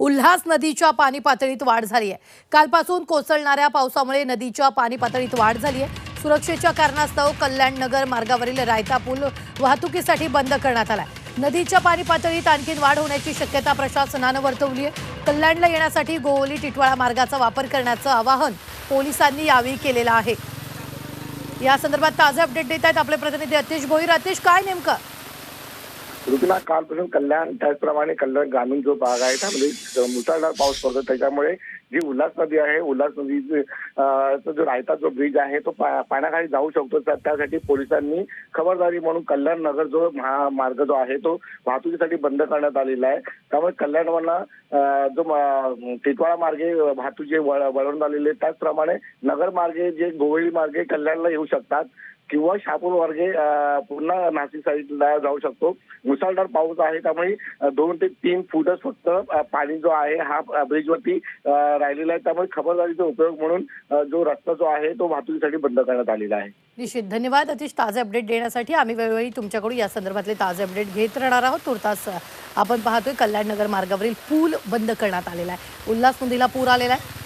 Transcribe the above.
उल्हास नदीच्या पाणी पातळीत वाढ झाली आहे कालपासून कोसळणाऱ्या पावसामुळे नदीच्या पाणी पातळीत वाढ झाली आहे सुरक्षेच्या कारणास्तव कल्याणनगर मार्गावरील रायता पूल वाहतुकीसाठी बंद करण्यात आला नदीच्या पाणी पातळीत आणखीन वाढ होण्याची शक्यता प्रशासनानं वर्तवली आहे कल्याणला येण्यासाठी गोवली टिटवाळा मार्गाचा वापर करण्याचं आवाहन पोलिसांनी यावेळी केलेलं आहे. या संदर्भात ताजे अपडेट देत आहेत आपले प्रतिनिधी अतिश भोईर. अतिश काय नेमकं? ऋतूला कालपासून कल्याण त्याचप्रमाणे कल्याण ग्रामीण जो भाग आहे त्यामध्ये मुसळधार पाऊस पडतो. त्याच्यामुळे जी उल्हास नदी आहे उल्हास नदी जो रायता जो ब्रिज आहे तो पाण्याखाली जाऊ शकतो. त्यासाठी पोलिसांनी खबरदारी म्हणून कल्याण नगर जो महामार्ग जो आहे तो वाहतुकीसाठी बंद करण्यात आलेला आहे. त्यामुळे कल्याणवरनं जो टिटवाळा मार्गे वाहतूक जे वळवून आलेले त्याचप्रमाणे नगर मार्गे जे गोवळी मार्गे कल्याणला येऊ शकतात. किंवा शहापूर वर्गे अं, पुन्हा नाशिक साईडला जाऊ शकतो. मुसळधार पाऊस आहे त्यामुळे दोन ते तीन फुटच फक्त पाणी जो आहे हा ब्रिजवरती राहिलेला आहे. त्यामुळे खबरदारीचा उपयोग म्हणून जो रस्ता जो आहे तो वाहतुकीसाठी बंद करण्यात आलेला आहे. निश्चित. धन्यवाद. अतिश ताजे अपडेट देण्यासाठी आम्ही वेळोवेळी तुमच्याकडून या संदर्भातले ताजे अपडेट घेत राहणार आहोत. तुर्तास आपण पाहतोय कल्याण नगर मार्गावरील पूल बंद करण्यात आलेला आहे. उल्हास नदीला पूर आलेला आहे.